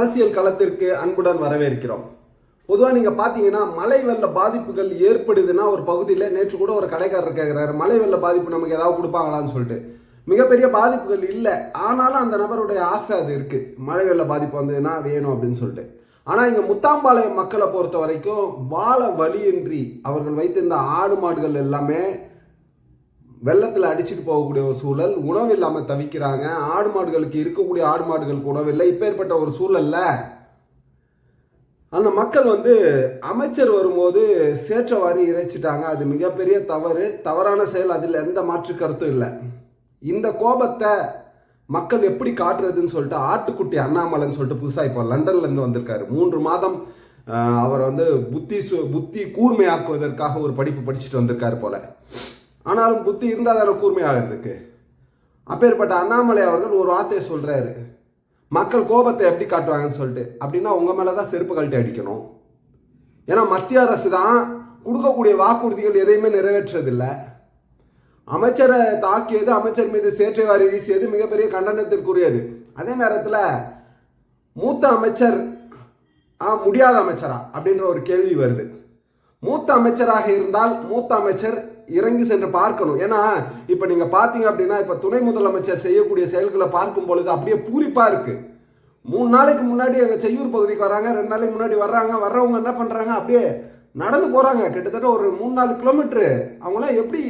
அரசியல் களத்திற்கு அன்புடன் வரவேற்கிறோம். பொதுவாக நீங்கள் பார்த்தீங்கன்னா மழை வெள்ள பாதிப்புகள் ஏற்படுதுன்னா ஒரு பகுதியில் நேற்று கூட ஒரு கடைக்காரர் கேட்குறாரு மழை வெள்ள பாதிப்பு நமக்கு ஏதாவது கொடுப்பாங்களான்னு சொல்லிட்டு. மிகப்பெரிய பாதிப்புகள் இல்லை. ஆனாலும் அந்த நபருடைய ஆசை அது இருக்குது மழை வெள்ள பாதிப்பு வந்ததுன்னா வேணும் அப்படின்னு சொல்லிட்டு. ஆனால் இங்கே முத்தாம்பாளையம் மக்களை பொறுத்த வரைக்கும் வாழ வழியின்றி அவர்கள் வைத்திருந்த ஆடு மாடுகள் எல்லாமே வெள்ளத்தில் அடிச்சுட்டு போகக்கூடிய ஒரு சூழல் உணவு இல்லாமல் தவிக்கிறாங்க. ஆடு மாடுகளுக்கு இருக்கக்கூடிய ஆடு மாடுகளுக்கு உணவு இல்லை. இப்பேற்பட்ட ஒரு சூழலில் அந்த மக்கள் வந்து அமைச்சர் வரும்போது சேற்றவாரி இறைச்சிட்டாங்க. அது மிகப்பெரிய தவறு. தவறான செயல் அதில் எந்த மாற்று கருத்தும் இல்லை. இந்த கோபத்தை மக்கள் எப்படி காட்டுறதுன்னு சொல்லிட்டு ஆட்டுக்குட்டி அண்ணாமலைன்னு சொல்லிட்டு புதுசாக இப்போ லண்டன்லேருந்து வந்திருக்காரு. மூன்று மாதம் அவர் வந்து புத்தி சு- புத்தி கூர்மையாக்குவதற்காக ஒரு படிப்பு படிச்சுட்டு வந்திருக்காரு போல. ஆனாலும் புத்தி இருந்தால் தானே கூர்மையாகிறதுக்கு அப்பேற்பட்ட அண்ணாமலை அவர்கள் ஒரு வார்த்தையை சொல்கிறாரு மக்கள் கோபத்தை எப்படி காட்டுவாங்கன்னு சொல்லிட்டு. அப்படின்னா உங்கள் மேலே தான் செருப்பு கழட்டி அடிக்கணும். ஏன்னா மத்திய அரசு தான் கொடுக்கக்கூடிய வாக்குறுதிகள் எதையுமே நிறைவேற்றதில்லை அமைச்சரை தாக்கியது அமைச்சர் மீது சேற்றை வாரி வீசியது மிகப்பெரிய கண்டனத்திற்குரியது. அதே நேரத்தில் மூத்த அமைச்சர் ஆ முடியாத அமைச்சரா அப்படின்ற ஒரு கேள்வி வருது. மூத்த அமைச்சராக இருந்தால் மூத்த அமைச்சர் இறங்கி சென்று பார்க்கணும். ஏன்னா இப்போ நீங்கள் பார்த்தீங்க அப்படின்னா இப்போ துணை முதலமைச்சர் செய்யக்கூடிய செயல்களை பார்க்கும் பொழுது அப்படியே பூரிப்பாக இருக்குது மூணு நாளைக்கு முன்னாடி எங்கள் செய்யூர் பகுதிக்கு வராங்க ரெண்டு நாளைக்கு முன்னாடி வர்றாங்க வர்றவங்க என்ன பண்ணுறாங்க அப்படியே நடந்து போகிறாங்க கிட்டத்தட்ட ஒரு மூணு நாலு கிலோமீட்ரு அவங்களாம் எப்படி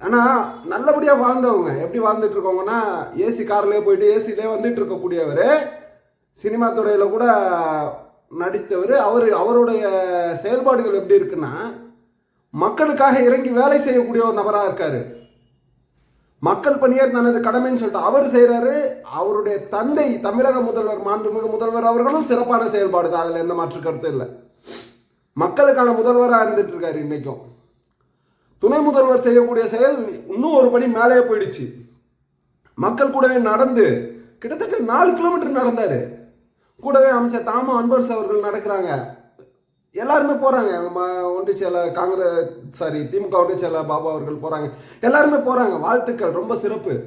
ஆனால் நல்லபடியாக வாழ்ந்தவங்க. எப்படி வாழ்ந்துட்டு இருக்கவங்கன்னா ஏசி கார்லேயே போயிட்டு ஏசிலே வந்துட்டு இருக்கக்கூடியவர். சினிமா துறையில் கூட நடித்தவர். அவர் அவருடைய செயல்பாடுகள் எப்படி இருக்குன்னா மக்களுக்காக இறங்கி வேலை செய்யக்கூடிய ஒரு நபராக இருக்காரு. மக்கள் பணியே தனது கடமைன்னு சொல்லிட்டு அவர் செய்கிறாரு அவருடைய தந்தை தமிழக முதல்வர் மாண்புமிகு முதல்வர் அவர்களும் சிறப்பான செயல்பாடு தான். அதில் எந்த மாற்று கருத்து இல்லை. மக்களுக்கான முதல்வராக இருந்துட்டு இருக்காரு இன்றைக்கும் துணை முதல்வர் செய்யக்கூடிய செயல் இன்னும் ஒரு படி மேலே போயிடுச்சு. மக்கள் கூடவே நடந்து கிட்டத்தட்ட நாலு கிலோமீட்டர் நடந்தார். கூடவே அமைச்சர் தாமோ அன்பர்ஸ் அவர்கள் நடக்கிறாங்க. எல்லாருமே போகிறாங்க ம- ஒன்றிய செயலர் காங்கிரஸ் சாரி திமுக ஒன்றிய செயலர் பாபா அவர்கள் போகிறாங்க எல்லாருமே போகிறாங்க வாழ்த்துக்கள். ரொம்ப சிறப்பு.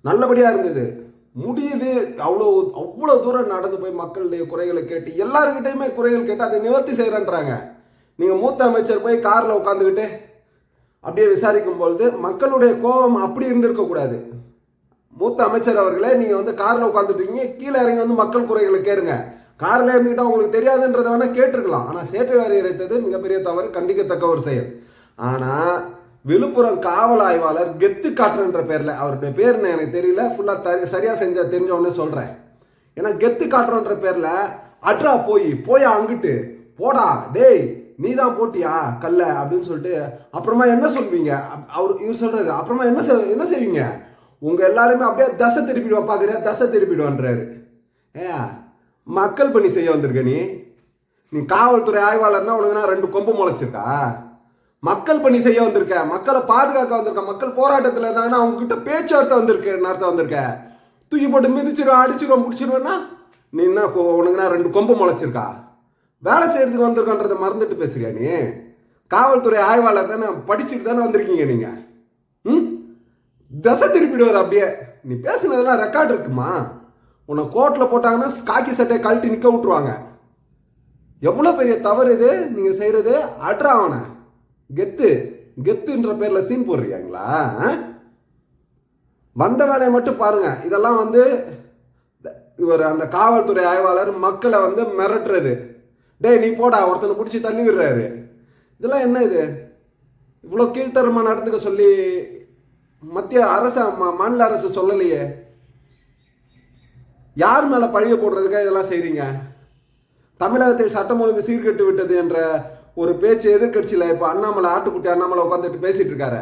நல்லபடியாக இருந்தது. முடியுது. அவ்வளோ அவ்வளோ தூரம் நடந்து போய் மக்களுடைய குறைகளை கேட்டு எல்லாருக்கிட்டையுமே குறைகள் கேட்டு அதை நிவர்த்தி செய்கிறேன்றாங்க நீங்கள் மூத்த அமைச்சர் போய் காரில் உட்காந்துக்கிட்டு அப்படியே விசாரிக்கும் பொழுது மக்களுடைய கோபம் அப்படி இருந்திருக்கக்கூடாது மூத்த அமைச்சர் அவர்களே நீங்கள் வந்து காரில் உட்காந்துட்டீங்க கீழே இறங்கி வந்து மக்கள் குறைகளை கேளுங்க. காரில் இருந்துக்கிட்டால் உங்களுக்கு தெரியாதுன்றதை வேணால் கேட்டிருக்கலாம். ஆனால் சேற்று வாரி இறைத்தது மிகப்பெரிய தவறு கண்டிக்கத்தக்க ஒரு செயல். ஆனால் விழுப்புரம் காவல் ஆய்வாளர் கெத்து காட்டுன்ற பேரில் அவருடைய பேர் எனக்கு தெரியல ஃபுல்லாக சரியாக செஞ்ச தெரிஞ்சவொடனே சொல்கிறேன் ஏன்னா கெத்து காட்டுறன்ற பேரில் அட்ரா போய் போயா அங்கிட்டு போடா டேய் நீ தான் போட்டியா கல்ல அப்படின்னு சொல்லிட்டு அப்புறமா என்ன சொல்வீங்க? அப்- அவர் இவர் சொல்கிறாரு அப்புறமா என்ன செய்- என்ன செய்வீங்க? உங்கள் எல்லாருமே அப்படியே தசை திருப்பிடுவான் பார்க்குறியா தசை திருப்பிடுவான்றாரு. ஏ மக்கள் பணி செய்ய வந்திருக்க நீ? நீ காவல்துறை ஆய்வாளர்னா உனக்குனா ரெண்டு கொம்பு முளைச்சிருக்கா? மக்கள் பணி செய்ய வந்திருக்க மக்களை பாதுகாக்க வந்திருக்க மக்கள் போராட்டத்தில் இருந்தாங்கன்னா அவங்க கிட்ட பேச்சுவார்த்தை வந்திருக்க நடத்த வந்திருக்க? தூக்கி போட்டு மிதிச்சிருவோம் அடிச்சிருவோம் பிடிச்சிருவேன்னா நீ என்ன உனக்குனா ரெண்டு கொம்பு முளைச்சிருக்கா? வேலை செய்யறதுக்கு வந்திருக்கன்றதை மறந்துட்டு பேசுறியா நீ? காவல்துறை ஆய்வாளர் தானே படிச்சுட்டு தானே வந்திருக்கீங்க நீங்க. ம்? தசை திருப்பிடுவார் அப்படியே. நீ பேசுனதெல்லாம் ரெக்கார்ட் இருக்குமா? உன்னை கோர்ட்டில் போட்டாங்கன்னா காக்கி சட்டையை கழட்டி நிற்க விட்டுருவாங்க. எவ்வளோ பெரிய தவறு இது? நீங்கள் செய்கிறது அட்ரா அவனை. கெத்து. கெத்துன்ற பேரில் சீன் போடுறீங்களா? ஆ? வந்த வேலையை மட்டும் பாருங்கள் இதெல்லாம் வந்து இவர் அந்த காவல்துறை ஆய்வாளர் மக்களை வந்து மிரட்டுறது. டேய் நீ போடா. ஒருத்தனை பிடிச்சி தள்ளி விடுறாரு. இதெல்லாம் என்ன இது? இவ்வளோ கீழ்த்தரமாக நடந்துக்க சொல்லி மத்திய அரசு மா- மாநில அரசு சொல்லலையே. யார் மேலே பழிய போடுறதுக்காக இதெல்லாம் செய்கிறீங்க தமிழகத்தில் சட்டம் ஒழுங்கு சீர்கெட்டு விட்டது என்ற ஒரு பேச்சு எதிர்க்கட்சியில் இப்போ அண்ணாமலை ஆட்டுக்குட்டி அண்ணாமலை உட்காந்துட்டு பேசிட்டு இருக்காரு.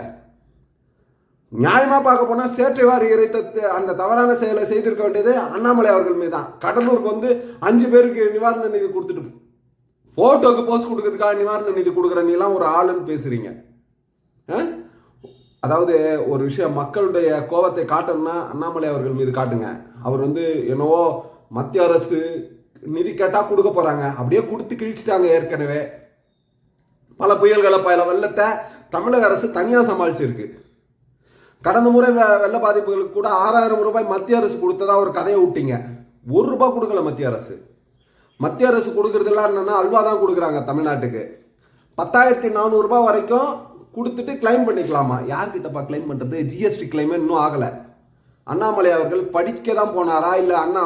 நியாயமாக பார்க்க போனால் சேற்றைவார் இறைத்த த- அந்த தவறான செயலை செய்திருக்க வேண்டியது அண்ணாமலை அவர்கள் மீது தான். கடலூருக்கு வந்து அஞ்சு பேருக்கு நிவாரண நிதி கொடுத்துட்டு ஃபோட்டோக்கு போஸ்ட் கொடுக்கறதுக்காக நிவாரண நிதி கொடுக்குற நீலாம் ஒரு ஆளுன்னு பேசுகிறீங்க ஆ? அதாவது ஒரு விஷயம் மக்களுடைய கோபத்தை காட்டணும்னா அண்ணாமலை அவர்கள் மீது காட்டுங்க. அவர் வந்து என்னவோ மத்திய அரசு நிதி கேட்டால் கொடுக்க போகிறாங்க அப்படியே கொடுத்து கிழிச்சிட்டாங்க ஏற்கனவே. பல புயல்களை பல வெள்ளத்தை தமிழக அரசு தனியாக சமாளிச்சிருக்கு. கடந்த முறை வெள்ள பாதிப்புகளுக்கு கூட ஆறாயிரம் ரூபாய் மத்திய அரசு கொடுத்ததா ஒரு கதையை விட்டீங்க ஒரு ரூபாய் கொடுக்கல மத்திய அரசு. மத்திய அரசு கொடுக்கறதெல்லாம் என்னென்னா அல்வா தான் கொடுக்குறாங்க தமிழ்நாட்டுக்கு. பத்தாயிரத்தி நானூறுரூபா வரைக்கும் கொடுத்துட்டு கிளைம் பண்ணிக்கலாமா? யார்கிட்டப்பா கிளைம் பண்ணுறது ஜிஎஸ்டி கிளைமே இன்னும் ஆகலை. அண்ணாமலை அவர்கள் படிக்க தான் போனாரா? இல்லை அண்ணா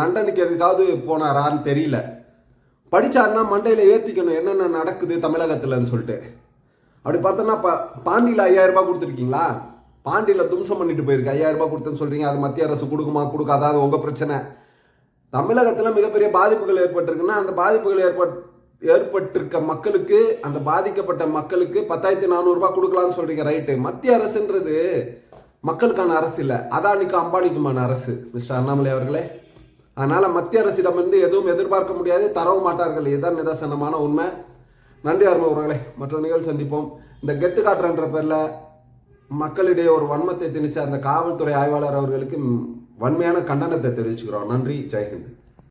லண்டனுக்கு எதுக்காவது போனாரான்னு தெரியல. படிச்சாருன்னா மண்டையில் ஏற்றிக்கணும் என்னென்ன நடக்குது தமிழகத்தில்னு சொல்லிட்டு. அப்படி பார்த்தோன்னா பா பாண்டியில் ஐயாயிரம் ரூபாய் கொடுத்துருக்கீங்களா? பாண்டியில் தும்சம் பண்ணிட்டு போயிருக்கு. ஐயாயிரம் ரூபாய் கொடுத்தேன்னு சொல்கிறீங்க அது மத்திய அரசு கொடுக்குமா? கொடுக்காதா? அது உங்கள் பிரச்சனை. தமிழகத்தில் மிகப்பெரிய பாதிப்புகள் ஏற்பட்டிருக்குன்னா அந்த பாதிப்புகள் ஏற்பட் ஏற்பட்டிருக்க மக்களுக்கு அந்த பாதிக்கப்பட்ட மக்களுக்கு பத்தாயிரத்தி நானூறுரூபா கொடுக்கலாம்னு சொல்கிறீங்க ரைட்டு மத்திய அரசுன்றது மக்களுக்கான அரசு இல்லை. அதானிக்கு அம்பானிக்குமான அரசு மிஸ்டர் அண்ணாமலை அவர்களே. அதனால் மத்திய அரசிடமிருந்து எதுவும் எதிர்பார்க்க முடியாது தரவும் மாட்டார்கள். இதுதான் நிதர்சனமான உண்மை. நன்றி அருமை உறவுகளே. மற்ற நிகழ்ச்சி சந்திப்போம். இந்த கெத்து காட்டுறன்ற பேரில் மக்களிடையே ஒரு வன்மத்தை திணிச்ச அந்த காவல்துறை ஆய்வாளர் அவர்களுக்கு வன்மையான கண்டனத்தை தெரிவிச்சுக்கிறோம். நன்றி ஜெயஹிந்த்.